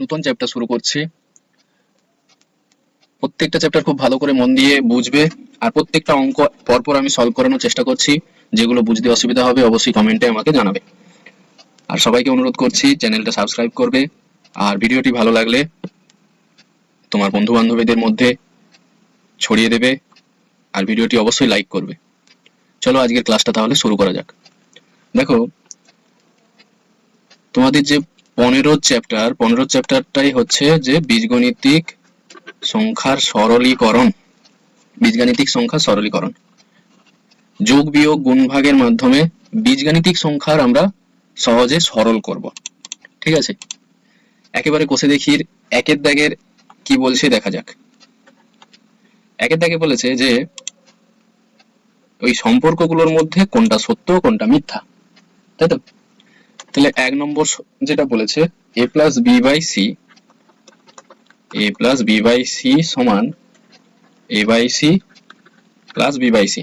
নতুন চ্যাপ্টার শুরু করছি। প্রত্যেকটা চ্যাপ্টার খুব ভালো করে মন দিয়ে বুঝবে, আর প্রত্যেকটা অঙ্ক পরপর আমি সলভ করানোর চেষ্টা করছি, যেগুলো বুঝতে অসুবিধা হবে অবশ্যই কমেন্টে আমাকে জানাবে। আর সবাইকে অনুরোধ করছি চ্যানেলটা সাবস্ক্রাইব করবে, আর ভিডিওটি ভালো লাগলে তোমার বন্ধু বান্ধবীদের মধ্যে ছড়িয়ে দেবে, আর ভিডিওটি অবশ্যই লাইক করবে। চলো আজকের ক্লাসটা তাহলে শুরু করা যাক। দেখো, তোমাদের যে পনেরো চ্যাপ্টার, পনেরো চ্যাপ্টারটাই হচ্ছে যে বীজগণিতিক সংখ্যার সরলীকরণ, বীজগাণিতিক সংখ্যার সরলীকরণ। যোগ বিয়োগ গুণ ভাগের মাধ্যমে বীজগাণিতিক সংখ্যার আমরা সহজে সরল করব। ঠিক আছে? একেবারে কষে দেখির, একের দাগের কি বলছে দেখা যাক। একের দাগে বলেছে যে ওই সম্পর্কগুলোর মধ্যে কোনটা সত্য, কোনটা মিথ্যা। তাই তো? তাহলে এক নম্বর যেটা বলেছে A plus B by C A plus B by C সমান A by C plus B by C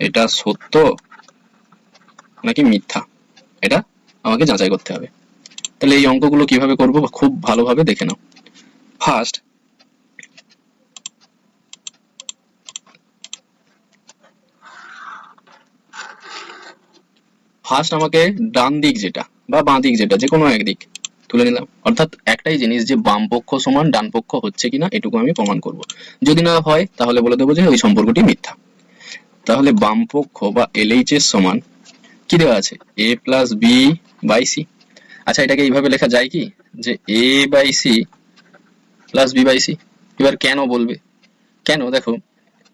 এটা সত্য নাকি মিথ্যা? এটা আমাকে যাচাই করতে হবে। তাহলে এই অঙ্কগুলো কীভাবে করব? খুব ভালোভাবে দেখে নাও। ফার্স্ট ফার্স্ট আমাকে ডান দিক যেটা বা বাঁ দিক যেটা যে কোনো একদিক তুলে নিলাম। অর্থাৎ একটাই জিনিস যে বাম পক্ষ সমান ডান পক্ষ হচ্ছে কিনা এটুকু আমি প্রমাণ করব। যদি না হয়, তাহলে বলে দেবো যে ওই সম্পর্কটি মিথ্যা। তাহলে বাম পক্ষ বা এলএইচএস সমান কি দেওয়া আছে? A plus B by C আচ্ছা এটাকে এইভাবে লেখা যায় কি? যে A by C plus B by C এবার কেন বলবে? কেন? দেখো,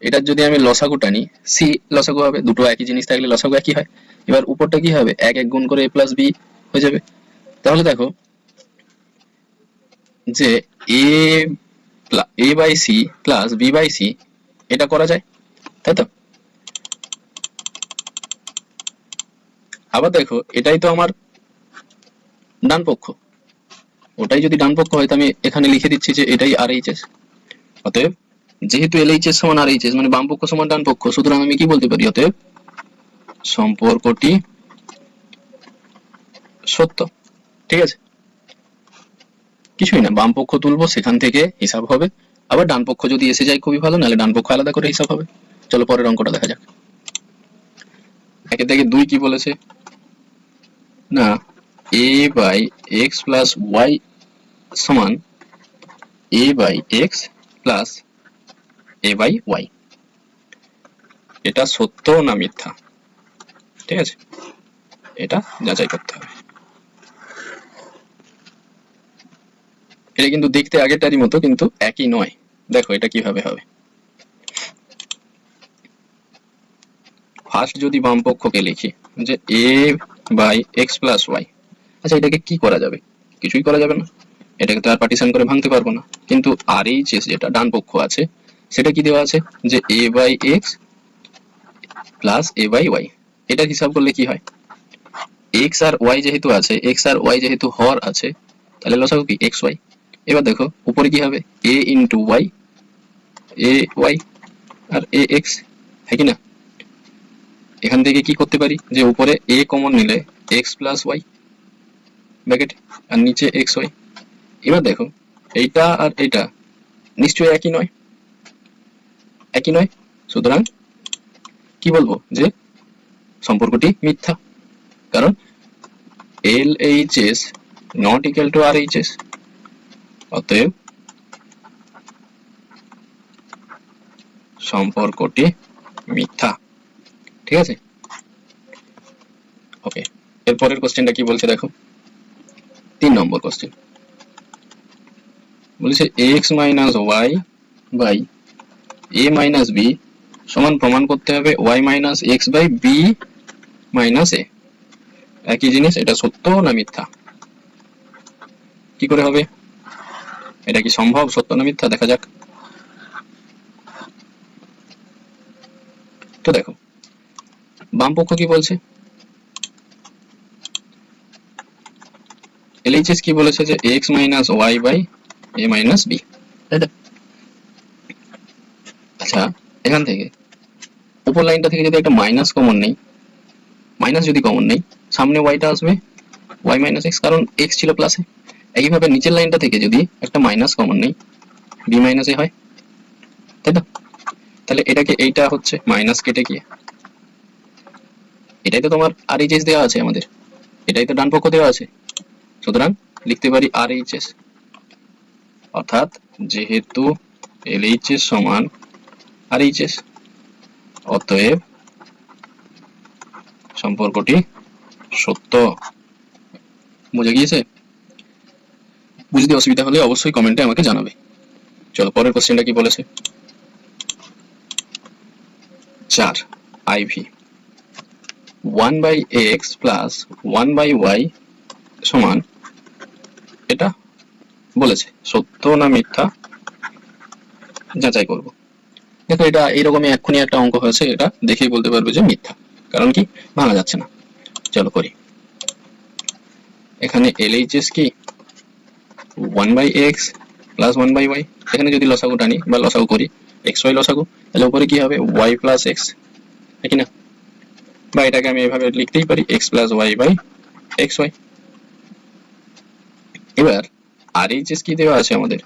এটার যদি আমি লসাগু টানি সি লসাগু হবে, দুটো একই জিনিস থাকলে লসাগু একই হয়। এবার উপরটা কি হবে? এক এক গুণ করে এ প্লাস বি হয়ে যাবে। তাহলে দেখো যে A A by C plus B by C এটা করা যায়, তাই তো? আবার দেখো, এটাই তো আমার ডান পক্ষ। ওটাই যদি ডান পক্ষ হয়, তো আমি এখানে লিখে দিচ্ছি যে এটাই আর এইচ এস অতএব যেহেতু এল এইচ এস সমান আর এইচ এস মানে বাম পক্ষ সমান ডান পক্ষ, সুতরাং আমি কি বলতে পারি? অতএব সম্পর্কটি সত্য। ঠিক আছে? কিছুই না, বাম পক্ষ তুলবো, সেখান থেকে হিসাব হবে। আবার ডান পক্ষ যদি এসে যায় খুবই ভালো, নাহলে ডান পক্ষ আলাদা করে হিসাব হবে। চলো পরের অঙ্কটা দেখা যাক। একে থেকে দুই কি বলেছে? না A by X plus Y সমান A by X plus A by Y এটা সত্য না মিথ্যা? ঠিক আছে? এটা যাচাই করতে হবে। এটা কিন্তু দেখতে আগেরটারই মতো, কিন্তু একই নয়। দেখো, এটা কীভাবে হবে? ফার্স্ট যদি বাম পক্ষকে লিখি, যে A by X plus Y আচ্ছা এটাকে কি করা যাবে? কিছুই করা যাবে না। এটাকে তো আর পার্টিশন করে ভাঙতে পারব না। কিন্তু আর এইচ এস যেটা, ডান পক্ষ আছে, সেটা কি দেওয়া আছে? যে A by X plus A by Y এটার হিসাব করলে কি হয়? এক্স আর ওয়াই যেহেতু আছে এক্স আর ওয়াই যেহেতু হর আছে, তাহলে লসাগু কি? এক্স ওয়াই এবার দেখো, উপরে কি হবে? A into Y A Y R A X হ্যাঁ কি না? এখান থেকে কি করতে পারি? যে উপরে এ কমন নিলে এক্স প্লাস ওয়াই ব্র্যাকেট আর নিচে এক্স ওয়াই এবার দেখো, এইটা আর এইটা নিশ্চয়ই একই নয়? একই নয়? সুতরাং কি বলব? যে সম্পর্কটি মিথ্যা। কারণ L H S not equal to R H S অতএব সম্পর্কটি মিথ্যা। ঠিক আছে? ওকে এরপরের কোশ্চেনটা কি বলছে দেখো? তিন নম্বর কোশ্চেন বলেছে X minus Y by A minus B সমান প্রমাণ করতে হবে Y minus X by B minus A. একই জিনিস, এটা সত্য না মিথ্যা? কি করে হবে? এটা কি সম্ভব, সত্য না মিথ্যা? দেখা যাক। তো দেখো, বাম পক্ষ কি বলছে? এলএইচএস কি বলেছে যে X minus Y by A minus B? তাই আচ্ছা এখান থেকে, উপর লাইনটা থেকে যদি একটা মাইনাস কমন নেই মাইনাস যদি কমন নেই, সামনে ওয়াইটা আসবে ওয়াই মাইনাস এক্স কারণ এক্স ছিল প্লাসে একইভাবে নিচের লাইনটা থেকে যদি একটা মাইনাস কমন নেই বি মাইনাস হয়, তাই তো? তাহলে এটাকে এইটা হচ্ছে মাইনাস কেটে গিয়ে। এটাই তো তোমার আর এইচ এস দেওয়া আছে আমাদের। এটাই তো ডান পক্ষ দেওয়া আছে। সুতরাং লিখতে পারি আর এইচ এস অর্থাৎ যেহেতু এল এইচ এস সমান আর এইচ এস অতএব সম্পর্কটি সত্য? বুঝে গিয়েছে? বুঝতে অসুবিধা হলে অবশ্যই কমেন্টে আমাকে জানাবে। চলো, পরের কোশ্চেনটা কি বলেছে? চার IV one by X plus one by Y সমান এটা বলেছে, সত্য না মিথ্যা? যাচাই করব। দেখো, এটা এইরকমই এক্ষুনি একটা অঙ্ক হয়েছে, এটা দেখেই বলতে পারবে যে মিথ্যা। কারণ কি? ভাঙা যাচ্ছে না। চলো করি। এখানে এলএইচএস কি? One by X plus one by Y এখানে যদি লসাগু টানি বা লসাগু করি এক্স ওয়াই লসাগু, তাহলে উপরে কি হবে? ওয়াই প্লাস এক্স নাকি না? বা এটাকে আমি এভাবে লিখতেই পারি X plus Y by X Y এবার আর এইচএস কি দেওয়া আছে আমাদের?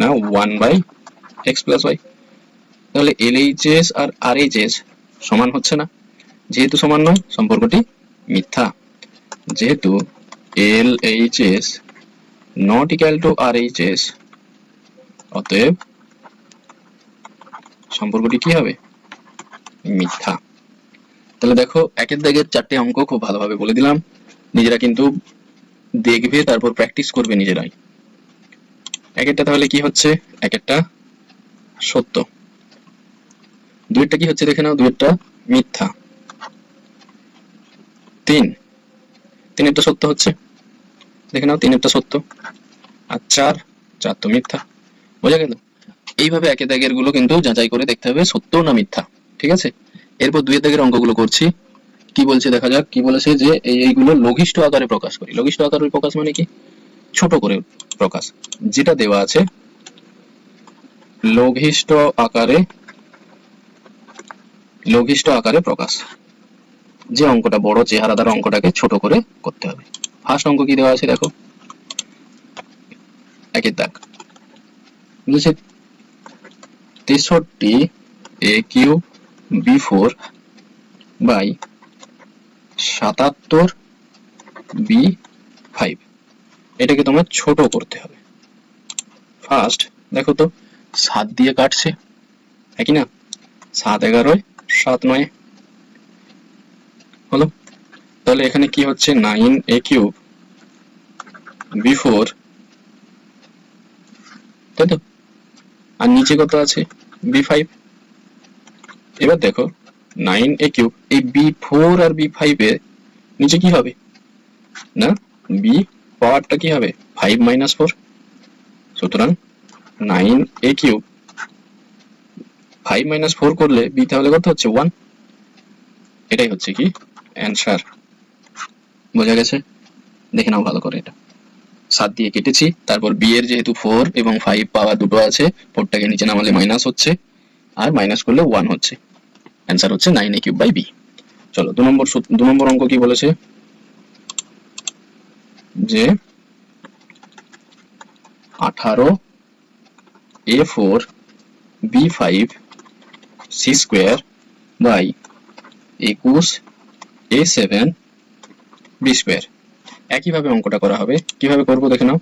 না one by X plus Y তাহলে এল এইচএস আর আর এইচএস সমান হচ্ছে না। যেহেতু সমান নয়, সম্পর্কটি মিথ্যা। যেহেতু L HS not equal to R HS অতএব সম্পর্কটি কি হবে? মিথ্যা। তাহলে দেখো, একের দাগের চারটে অঙ্ক খুব ভালোভাবে বলে দিলাম। নিজেরা কিন্তু দেখবে, তারপর প্র্যাকটিস করবে নিজেরাই। এক একটা তাহলে কি হচ্ছে? এক একটা সত্য। দুইটা কি হচ্ছে দেখে নাও দুইটা মিথ্যা। তিন। তিনেরটা সত্য হচ্ছে। দেখে নাও তিনেরটা সত্য। আর চার চার তো মিথ্যা। বোঝা গেল? এইভাবে একে দাগেরগুলো কিন্তু যাচাই করে দেখতে হবে সত্য না মিথ্যা। ঠিক আছে? এরপর দাগের অঙ্কগুলো করছি। কি বলছে দেখা যাক। কি বলেছে যে এইগুলো লঘিষ্ঠ আকারে প্রকাশ করি। লঘিষ্ঠ আকারে প্রকাশ মানে কি? ছোট করে প্রকাশ। যেটা দেওয়া আছে, লঘিষ্ঠ আকারে লঘিষ্ঠ আকারে প্রকাশ। যে অঙ্কটা বড় চেহারা চেহারাদার অঙ্কটাকে ছোট করে করতে হবে। ফার্স্ট অঙ্ক কি দেওয়া আছে দেখো? একের দাগ। বলেছে তেষট্টি A Q B four by সাতাত্তর বি ফাইভ। এটাকে তোমার ছোট করতে হবে। ফার্স্ট দেখো তো, সাত দিয়ে কাটছে। একই না? সাত এগারোয় সাত নয়। তাহলে এখানে কি হচ্ছে? Nine A cube B four তাই তো? আর নিচে কত আছে? B five. এবার দেখো, নাইন এ কিউব, এই বি ফোর আর বি ফাইভ এর নিচে কি হবে? না, বি পাওয়ারটা কি হবে? Five minus four. সুতরাং nine A cube, five minus four করলে বি তাহলে কত হচ্ছে? ওয়ান। এটাই হচ্ছে কি অ্যান্সার। বোঝা গেছে? দেখে নাও ভালো করে এটা। সাত দিয়ে কেটেছি, তারপর বি এর যেহেতু ফোর এবং ফাইভ পাওয়ার দুটো আছে ফোরটাকে নিচে নামালে মাইনাস হচ্ছে, আর মাইনাস করলে ওয়ান হচ্ছে। অ্যান্সার হচ্ছে nine a cube by b চলো, দু নম্বর দু নম্বর অঙ্ক কি বলেছে? যে আঠারো a four b five c square by একুশ এ সেভেন বি স্কোয়ার একইভাবে অঙ্কটা করা হবে। কীভাবে করব দেখে নাও।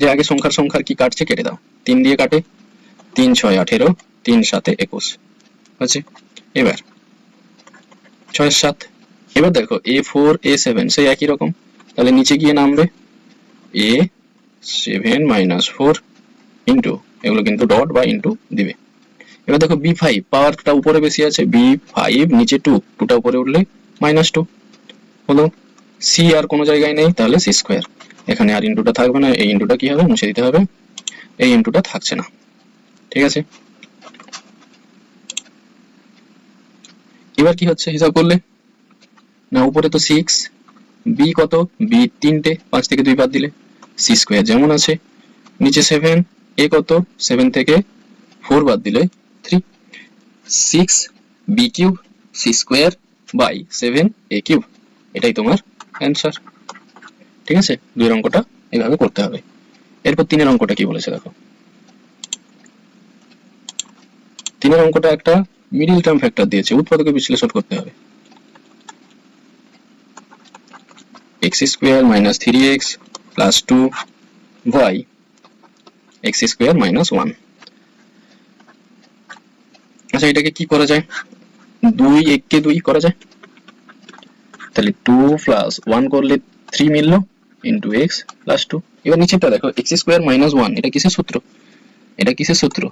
যে আগে সংখ্যার সংখ্যার কি কাটছে কেটে দাও। তিন দিয়ে কাটে। তিন, ছয়, আঠেরো, তিন, সাতে একুশ। হচ্ছে এবার। ছয়, সাত। এবার দেখো, এ ফোর, এ সেভেন, সেই একই রকম। তাহলে নিচে গিয়ে নামবে। A seven minus four into, এগুলো কিন্তু ডট বা ইন্টু দিবে। এবার দেখো, বি ফাইভ, পাওয়ারটা উপরে বেশি আছে। বি ফাইভ, নিচে টু, টুটা উপরে উঠলে মাইনাস টু। হলো সি আর কোনো জায়গায় নেই, তাহলে সি স্কোয়ার এখানে আর ইন্টুটা থাকবে না, এই ইন্টুটা কি হবে? মুছে দিতে হবে। এই ইন্টুটা থাকছে না। ঠিক আছে? এবার কি হচ্ছে? হিসাব করলে? না, উপরে তো সিক্স বি কত? বি তিনটে, পাঁচ থেকে দুই বাদ দিলে সি স্কোয়ার যেমন আছে। নিচে সেভেন এ কত? সেভেন থেকে ফোর বাদ দিলে three six b cube c square by seven a cube এটাই তোমার অ্যান্সার ঠিক আছে? দুই অঙ্কটা এইভাবে করতে হবে। এরপর তিনের অঙ্কটা কি বলেছে দেখো। তিনের অঙ্কটা একটা মিডিল টার্ম ফ্যাক্টর দিয়েছে। উৎপাদকে বিশ্লেষণ করতে হবে। Square minus three x plus two y x square minus one আচ্ছা এটাকে কি করা যায়? দুই এককে দুই করা যায়? তাহলে টু প্লাস ওয়ান করলে থ্রি মিললো ইন্টু এক্স প্লাস টু এবার নিচেটা দেখো এক্স স্কোয়ার মাইনাস ওয়ান এটা কিসের সূত্র? এটা কিসের সূত্র?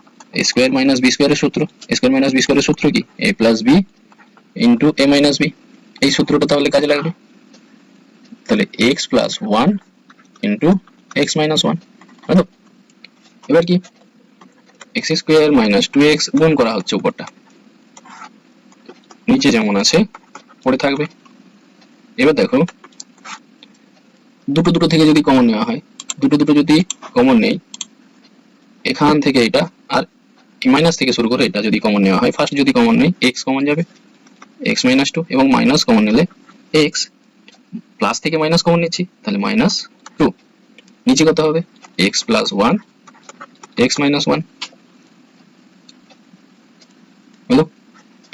স্কোয়ার মাইনাস বি স্কোয়ারের সূত্র। স্কোয়ার মাইনাস বি স্কোয়ারের সূত্র কি? A plus b into a minus b এই সূত্রটা তাহলে কাজে লাগবে। তাহলে x plus one into x minus one তো এবার কি? X square minus two x গুণ করা হচ্ছে উপরটা। নিচে যেমন আছে, পড়ে থাকবে। এবার দেখো, দুটো দুটো থেকে যদি কমন নেওয়া হয়, দুটো দুটো যদি কমন নেই, এখান থেকে এটা আর মাইনাস থেকে শুরু করে এটা যদি কমন নেওয়া হয় ফার্স্ট যদি কমন নেই এক্স কমন যাবে এক্স মাইনাস টু এবং মাইনাস কমন নিলে এক্স প্লাস থেকে মাইনাস কমন নিচ্ছি, তাহলে মাইনাস টু নিচে কত হবে? X plus one x minus one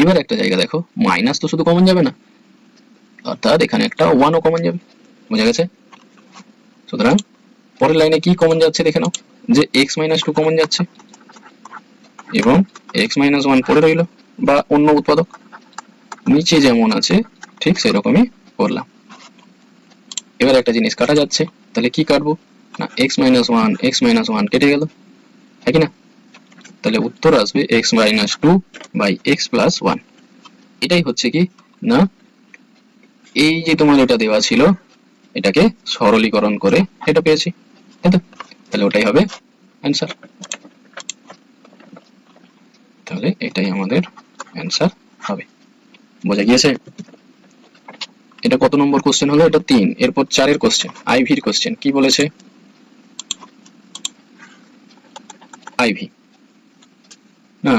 এবার একটা জায়গা দেখো মাইনাস তো শুধু কমন যাবে না অর্থাৎ এখানে একটা ওয়ানও কমন যাবে, বোঝা গেছে? সুতরাং পরের লাইনে কি কমন যাচ্ছে দেখে নাও, যে এক্স মাইনাস টু কমন যাচ্ছে, এবং এক্স মাইনাস ওয়ান পড়ে রইল, বা অন্য উৎপাদক। নিচে যেমন আছে, ঠিক সেরকমই করলাম। এবার একটা জিনিস কাটা যাচ্ছে, তাহলে কি কাটবো? না x minus one x minus one কেটে গেল হ্যাঁ কি না? তাহলে উত্তর আসবে x minus two by x plus one এটাই হচ্ছে কি? না এই যে তোমার এটা দেওয়া ছিল, এটাকে সরলীকরণ করে এটা পেয়েছি, তাই তাহলে ওটাই হবে অ্যান্সার তাহলে এটাই আমাদের অ্যান্সার হবে। বোঝা গিয়েছে? এটা কত নম্বর কোশ্চেন হলো? এটা তিন, এরপর চারের কোশ্চেন আইভির কোশ্চেন কি বলেছে? আইভি না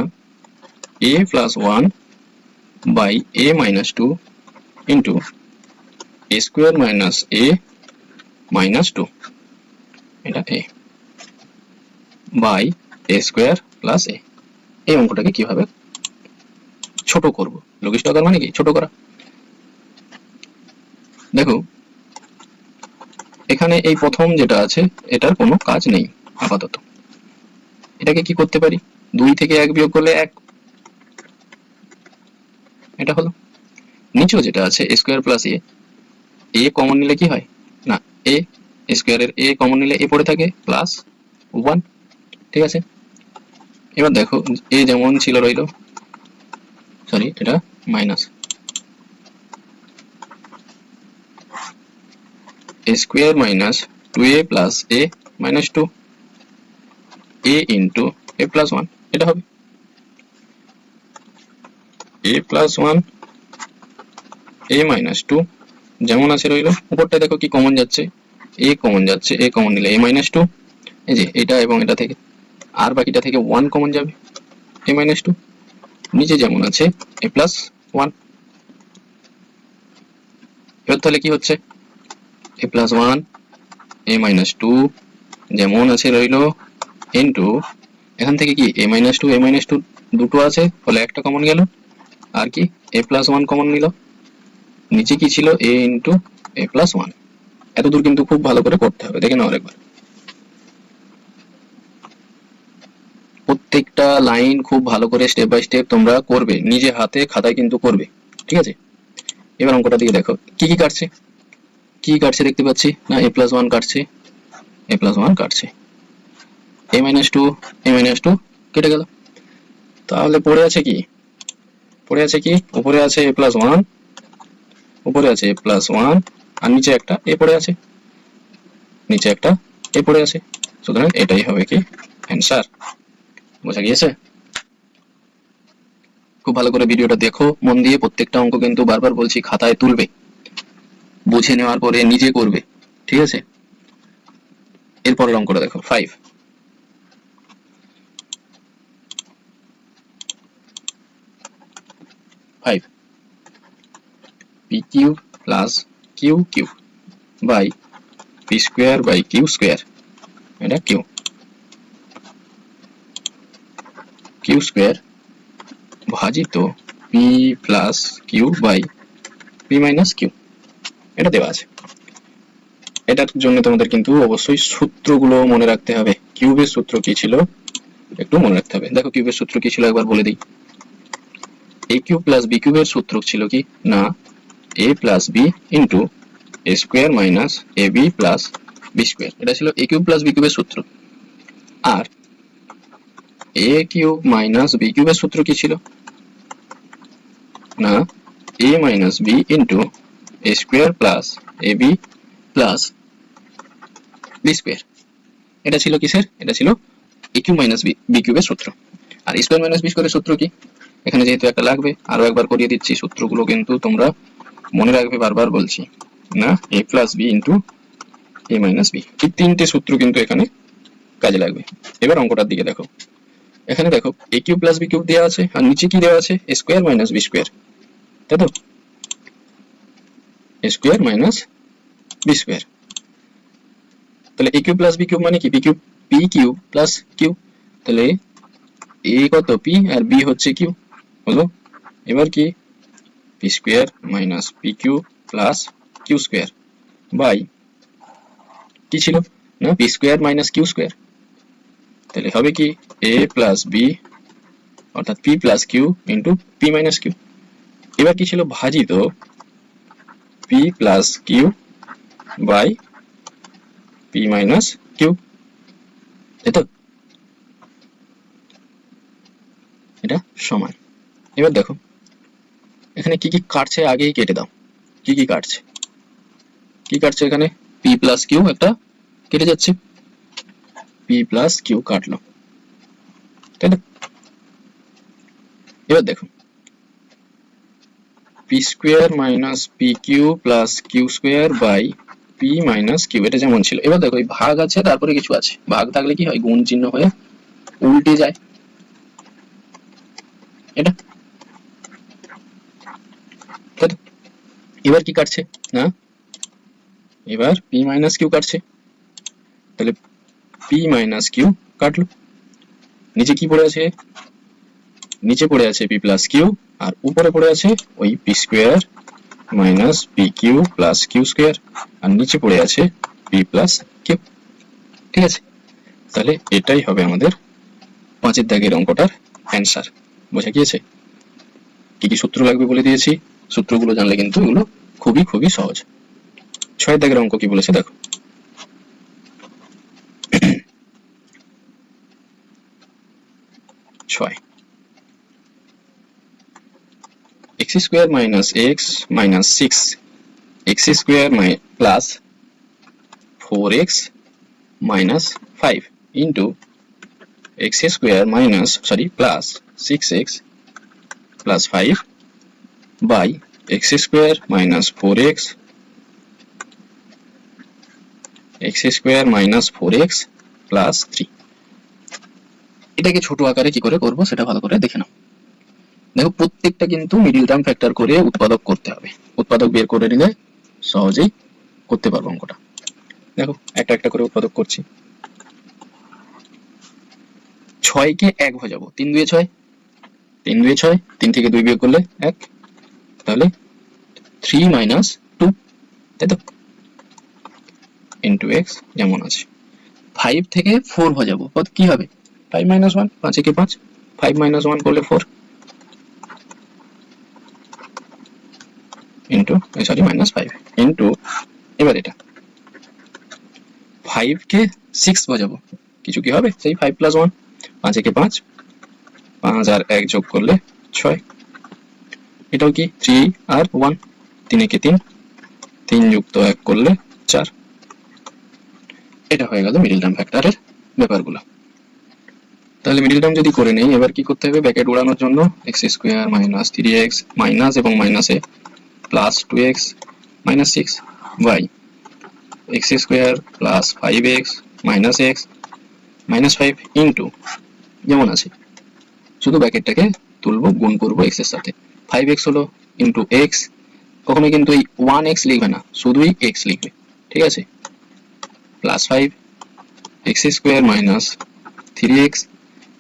a plus one by a minus two into a square minus a minus two এটা a by a square plus a এই অঙ্কটাকে কীভাবে ছোট করব? লঘিষ্ঠ আকার মানে কি? ছোট করা। দেখো, এখানে এই প্রথম যেটা আছে, এটার কোনো কাজ নেই, আপাতত। এটাকে কি করতে পারি? দুই থেকে এক বিয়োগ করলে এক। এটা হলো। নিচেও যেটা আছে square plus a a common নিলে কি হয়? না এ স্কোয়ারের এ কমন নিলে এ পড়ে থাকে প্লাস ওয়ান ঠিক আছে? এবার দেখো এ যেমন ছিল রইল সরি এটা minus a square minus 2a plus a minus 2 a into a plus 1 এটা হবে। A plus 1 a minus 2 যেমন আছে রইল। উপরটা দেখো কি কমন যাচ্ছে। এ কমন যাচ্ছে এ কমন নিলে এ মাইনাস টু এই যে এটা এবং এটা থেকে। আর বাকিটা থেকে ওয়ান কমন যাবে। এ মাইনাস টু নিচে যেমন আছে এ প্লাস ওয়ান এবার তাহলে কি হচ্ছে? A plus one a minus two যেমন আছে রইল। ইন্টু এখান থেকে কি a minus two a minus two দুটো আছে? ফলে একটা কমন গেল। আর কি? এ প্লাস ওয়ান কমন নিল। নিচে কি ছিল? A into a plus one এত দূর কিন্তু খুব ভালো করে করতে হবে। দেখে নাও আরেকবার। প্রত্যেকটা লাইন খুব ভালো করে স্টেপ বাই স্টেপ তোমরা করবে। নিজে হাতে খাতায় কিন্তু করবে। ঠিক আছে? এবার অঙ্কটা দিকে দেখো। কি কি কাটছে? কি কাটছে দেখতে পাচ্ছি? না এ প্লাস ওয়ান কাটছে। এ প্লাস ওয়ান কাটছে। A minus two a minus two কেটে গেল। তাহলে পড়ে আছে কি? পড়ে আছে কি? উপরে আছে এ প্লাস ওয়ান উপরে আছে প্লাস ওয়ান আর নিচে একটা এ পড়ে আছে। নিচে একটা এ পড়ে আছে। সুতরাং এটাই হবে কি অ্যান্সার বোঝা গিয়েছে? খুব ভালো করে ভিডিওটা দেখো, মন দিয়ে প্রত্যেকটা অঙ্ক কিন্তু বারবার বলছি খাতায় তুলবে। বুঝে নেওয়ার পরে নিজে করবে। ঠিক আছে? এরপরের অঙ্কটা দেখো five five q plus q q by p square by q square এটা কিউ কিউ স্কোয়ার ভাজিত p plus q by p minus q এটা দেওয়া আছে। এটার জন্য তোমাদের কিন্তু অবশ্যই সূত্রগুলো মনে রাখতে হবে। কিউবের সূত্র কি ছিল? একটু মনে রাখতে হবে। দেখো কিউবের সূত্র কি ছিল একবার বলে দিই। এ কিউব প্লাস বি কিউবের সূত্র ছিল কি? না। A plus b into a square minus a b plus b square এটা ছিল এ কিউব প্লাস বি কিউবের সূত্র। আর এ কিউব মাইনাস বি কিউবের সূত্র কি ছিল? না a minus b into a square plus a b plus b square এটা ছিল কিসের? এটা ছিল a cube minus b b কিউবের সূত্র। আর স্কোয়ার মাইনাস বি স্কোয়ারের সূত্র কি? এখানে যেহেতু একটা লাগবে, আরও একবার করিয়ে দিচ্ছি সূত্রগুলো কিন্তু তোমরা মনে রাখবে বারবার বলছি, না a plus b into a minus b এই তিনটে সূত্র কিন্তু এখানে কাজে লাগবে। এবার অঙ্কটার দিকে দেখো। এখানে দেখো a cube plus b cube দেওয়া আছে, আর নিচে কি দেওয়া আছে? স্কোয়ার মাইনাস বি স্কোয়ার তাই তো? স্কোয়ার মাইনাস বি স্কোয়ার তাহলে a cube plus b cube মানে কি? B cube p cube plus q তাহলে এ কত? পি আর বি হচ্ছে কিউ হলো এবার কি? Square minus p q plus q square by কি ছিল? না p square minus q square তাহলে হবে কি? এ প্লাস বি অর্থাৎ p plus q into p minus q এবার কি ছিল? ভাজিত p plus q by p minus q তাই তো? এটা সমান। এবার দেখো। এখানে কি কি কাটছে আগেই কেটে দাও। কি কি কাটছে? কি কাটছে এখানে? পি প্লাস কিউ একটা কেটে যাচ্ছে। পি প্লাস কিউ কাটলো। তাই না? এবার দেখো। P square minus p q plus q square by p minus q এটা যেমন ছিল। এবার দেখো ভাগ আছে, তারপরে কিছু আছে। ভাগ থাকলে কি হয়? গুণ চিহ্ন হয়ে উল্টে যায়। এটা তাই তো? এবার কি কাটছে? না এবার পি মাইনাস কিউ কাটছে। তাহলে পি মাইনাস কিউ কাটলো। নিচে কি পড়ে আছে? নিচে পড়ে আছে পি প্লাস কিউ আর উপরে পড়ে আছে ওই p square minus p q plus q square আর নিচে পড়ে আছে পি প্লাস কিউ ঠিক আছে? তাহলে এটাই হবে আমাদের পাঁচের দাগের অঙ্কটার অ্যান্সার বোঝা গিয়েছে? কি কি সূত্র লাগবে বলে দিয়েছি? সূত্রগুলো জানলে কিন্তু এগুলো খুবই খুবই সহজ ছয়ের দাগের অঙ্ক কি বলেছে দেখো ছয় x square minus x minus 6 x square my plus 4x minus 5 into x square minus sorry plus 6x plus 5 by x square minus 4x x. Square minus 4x plus 3 এটাকে ছোট আকারে কি করে করব সেটা ভালো করে দেখে নাও। দেখো, প্রত্যেকটা কিন্তু মিডিল টার্ম ফ্যাক্টর করে উৎপাদক করতে হবে। উৎপাদক বের করে নিলে সহজেই করতে পারব অঙ্কটা। দেখো, একটা একটা করে উৎপাদক করছি। ছয়কে এক ভাজাবো। তিন দুয়ে ছয়, তিন দুয়ে ছয়, তিন থেকে দুই বিয়োগ করলে এক। তাহলে থ্রি মাইনাস টু তাই তো? ইন্টু এক্স যেমন আছে। ফাইভ থেকে ফোর ভাজাবো, কত কি হবে? ফাইভ মাইনাস ওয়ান পাঁচ একে পাঁচ। ফাইভ মাইনাস ওয়ান করলে four into sorry minus five into এবার এটা। ফাইভ কে সিক্স বাজাবো কিছু কি হবে? সেই ফাইভ প্লাস ওয়ান পাঁচ একে পাঁচ। পাঁচ আর এক যোগ করলে ছয়। এটাও কি থ্রি আর ওয়ান তিন একে তিন? তিন যুক্ত এক করলে চার। এটা হয়ে গেল মিডিল টার্ম ফ্যাক্টরের ব্যাপারগুলো। তাহলে মিডিল টার্ম যদি করে নেই, এবার কি করতে হবে? ব্যাকেট উড়ানোর জন্য x square minus three x minus এবং মাইনাসে plus two x minus six y x square plus five x minus x minus five into যেমন আছে। শুধু ব্যাকেটটাকে তুলবো, গুণ করব এক্সের সাথে। ফাইভ এক্স হলো ইন্টু এক্স কখনো কিন্তু এই ওয়ান এক্স লিখবে না, শুধুই এক্স লিখবে, ঠিক আছে? Plus five x square minus three x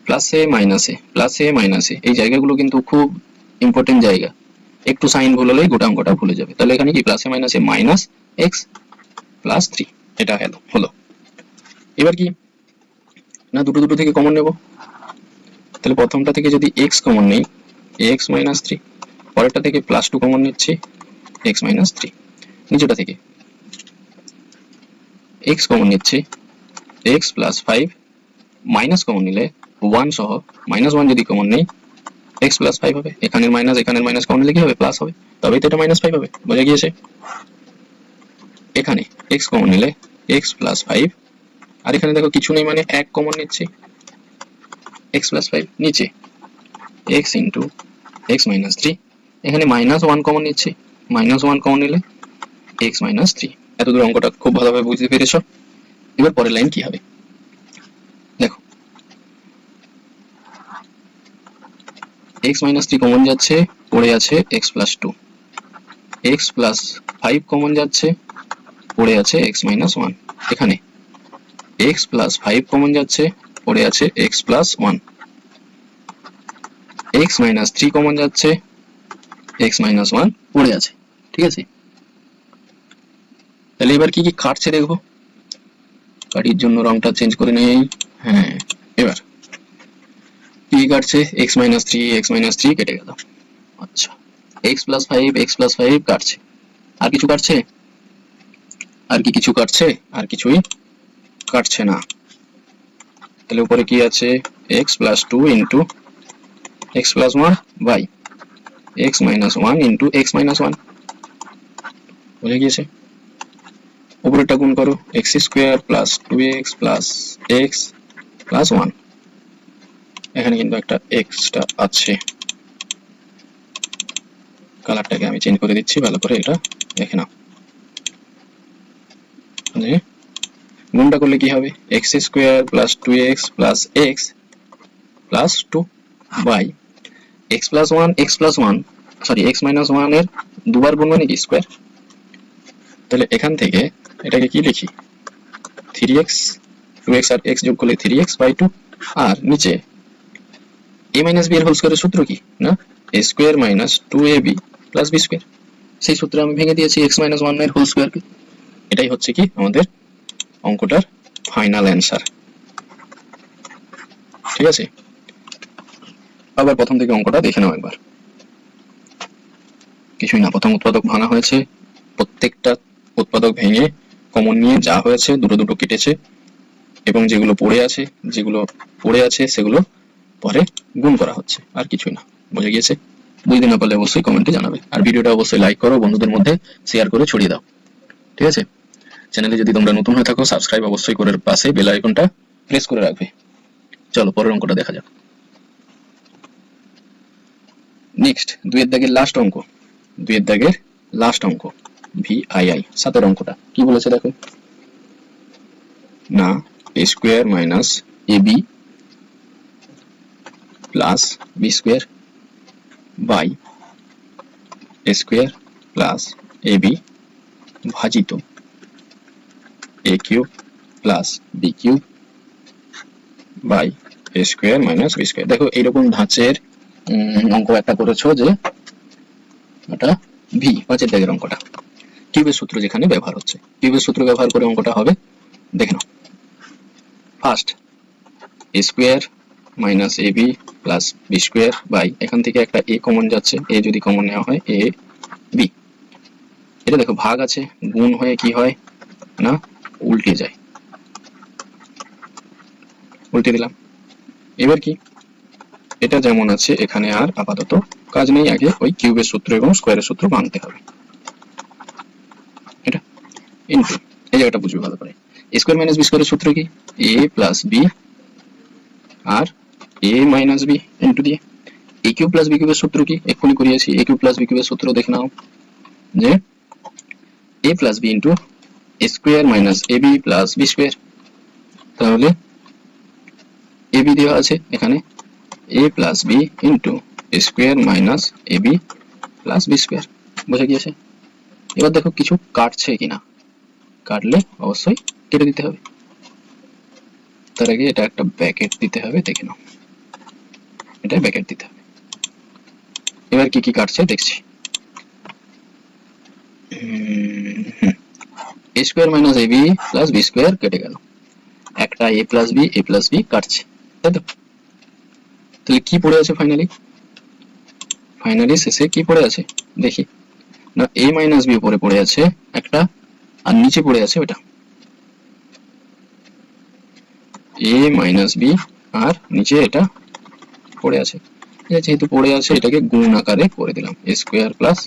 plus a minus plus a minus এই জায়গাগুলো কিন্তু খুব ইম্পর্টেন্ট জায়গা। একটু সাইন ভুল হলেই গোটা অঙ্কটা ভুলে যাবে। তাহলে এখানে কি plus minus minus x plus three এটা হলো হলো। এবার কি? না, দুটো দুটো থেকে কমন নেব? তাহলে প্রথমটা থেকে যদি এক্স কমন নেই এক্স মাইনাস থ্রি পরেরটা থেকে প্লাস টু কমন নিচ্ছি এক্স মাইনাস থ্রি নিচেটা থেকে এক্স কমন নিচ্ছি x plus five minus common নিলে ওয়ান সহ মাইনাস ওয়ান যদি কমন নেই এক্স প্লাস ফাইভ হবে। এখানের মাইনাস এখানের মাইনাস কমন নিলে কি হবে? প্লাস হবে। তবেই তো এটা মাইনাস ফাইভ হবে। বোঝা গিয়েছে? এখানে এক্স কমন নিলে এক্স প্লাস ফাইভ আর এখানে দেখো কিছু নেই মানে এক কমন নিচ্ছি। এক্স প্লাস ফাইভ নিচে। X into x minus three এখানে মাইনাস ওয়ান কমন নিচ্ছি। মাইনাস ওয়ান কমন নিলে এক্স মাইনাস থ্রি এতদূর অঙ্কটা খুব ভালোভাবে বুঝতে পেরেছ। এবার পরের লাইন কি হবে? দেখো। এক্স মাইনাস থ্রি কমন যাচ্ছে, পড়ে আছে x plus two x plus five common যাচ্ছে, পড়ে আছে এক্স মাইনাস ওয়ান এখানে এক্স প্লাস ফাইভ কমন যাচ্ছে, পড়ে আছে x plus one x minus three common যাচ্ছে এক্স মাইনাস ওয়ান পড়ে আছে, ঠিক আছে? তাহলে এবার কি কি কাটছে দেখব? কাটির জন্য রংটা চেঞ্জ করে নেই হ্যাঁ এবার কি কাটছে? X minus three x minus three কেটে গেল। আচ্ছা x plus five x plus five কাটছে। আর কিছু কাটছে? আর কি কিছু কাটছে? আর কিছুই কাটছে না। তাহলে উপরে কি আছে? X plus two into x plus one by x minus one into x minus one বুঝে গিয়েছে উপরেরটা গুণ করো x square plus two x plus x plus one এখানে কিন্তু একটা এক্সট্রা আছে। কালারটাকে আমি চেঞ্জ করে দিচ্ছি, ভালো করে এটা দেখে নাও। যে গুণটা করলে কি হবে? X square plus two x plus x plus two by x plus one x plus one sorry x minus ওয়ানের দুবার গুণ মানে কি? স্কোয়ার তাহলে এখান থেকে এটাকে কি লিখি? থ্রি এক্স টু এক্স আর এক্স যোগ করলে থ্রি এক্স বাই টু আর নিচে এ মাইনাস বি এর হোল স্কোয়ারের সূত্র কি? না? A square minus two a b plus b square সেই সূত্র আমি ভেঙে দিয়েছি এক্স মাইনাস ওয়ানের হোল স্কোয়ারকে এটাই হচ্ছে কি? আমাদের অঙ্কটার ফাইনাল অ্যান্সার ঠিক আছে? আবার প্রথম থেকে অঙ্কটা দেখে নাও একবার। কিছুই না, প্রথম উৎপাদক ভাঙা হয়েছে। প্রত্যেকটা উৎপাদক ভেঙে কমন নিয়ে যা হয়েছে, দুটো দুটো কেটেছে, এবং যেগুলো পড়ে আছে, যেগুলো পড়ে আছে, সেগুলো পরে গুণ করা হচ্ছে, আর কিছুই না, বুঝে গিয়েছে? বুঝতে না পারলে অবশ্যই কমেন্টে জানাবে, আর ভিডিওটা অবশ্যই লাইক করো, বন্ধুদের মধ্যে শেয়ার করে ছড়িয়ে দাও, ঠিক আছে? চ্যানেলে যদি তোমরা নতুন হয়ে থাকো সাবস্ক্রাইব অবশ্যই করে পাশে বেল আইকনটা প্রেস করে রাখবে। চলো, পরের অঙ্কটা দেখা যাক। নেক্সট দুইয়ের দাগের লাস্ট অঙ্ক। দুইয়ের দাগের লাস্ট অঙ্ক ভি আই আই সাতের অঙ্কটা। কি বলেছে দেখো? না a square minus a b plus b square by a square plus a b ভাজিত a cube plus b cube by a square minus b square দেখো, এইরকম ধাঁচের অঙ্ক একটা করেছ যে ওটা ভি পাঁচের দাগের অঙ্কটা। কিউবের সূত্র যেখানে ব্যবহার হচ্ছে। কিউবের সূত্র ব্যবহার করে অঙ্কটা হবে, দেখে নাও। First square minus a b plus b square by এখান থেকে একটা এ কমন যাচ্ছে। এ যদি কমন নেওয়া হয় এ বি এটা দেখো, ভাগ আছে, গুণ হয়ে কি হয়? না, উল্টে যায়। উল্টে দিলাম। এবার কি? এটা যেমন আছে, এখানে আর আপাতত কাজ নেই। আগে ওই কিউবের সূত্র এবং স্কোয়ারের সূত্র ভাঙতে হবে। এটা? ইনটু এই জায়গাটা বুঝবে ভালো করে। স্কোয়ার মাইনাস বি স্কোয়ারের সূত্র কি? এ প্লাস বি আর এ মাইনাস বি ইনটু দিয়ে। এ কিউব প্লাস বি কিউবের সূত্র কি? এক্ষুনি করিয়েছি। এ কিউব প্লাস বি কিউবের সূত্র দেখে নাও যে a plus b into a square minus a b plus b square তাহলে এ বি দেওয়া আছে এখানে। A plus b into square minus a b plus b square বোঝা গিয়েছে? এবার দেখো কিছু কাটছে কিনা। কাটলে অবশ্যই কেটে দিতে হবে। তার আগে এটা একটা ব্যাকেট দিতে হবে, দেখে নাও। এটা ব্যাকেট দিতে হবে। এবার কি কি কাটছে দেখছি। A square minus a b plus b square কেটে গেল। একটা a plus b a plus b কাটছে। তাই তো? তাহলে কি পড়ে আছে ফাইনালি ফাইনালি শেষে কি পড়ে আছে? দেখি। না এ মাইনাস বি উপরে পড়ে আছে একটা, আর নিচে পড়ে আছে ওটা এ মাইনাস বি আর নিচে এটা পড়ে আছে। যেহেতু পড়ে আছে, এটাকে গুণ আকারে করে দিলাম। A square plus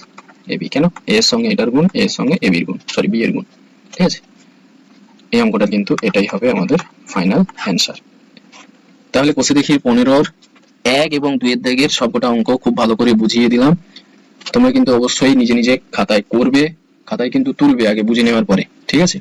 a b কেন? এর সঙ্গে এটার গুণ এর সঙ্গে এ বির গুণ সরি বি এর গুণ। ঠিক আছে? এই অঙ্কটা কিন্তু এটাই হবে আমাদের ফাইনাল অ্যান্সার তাহলে কষে দেখি পনেরোর এক এবং দুইয়ের দাগের সবকটা অঙ্ক খুব ভালো করে বুঝিয়ে দিলাম। তোমরা কিন্তু অবশ্যই নিজে নিজে খাতায় করবে, খাতায় কিন্তু তুলবে আগে বুঝে নেওয়ার পরে, ঠিক আছে?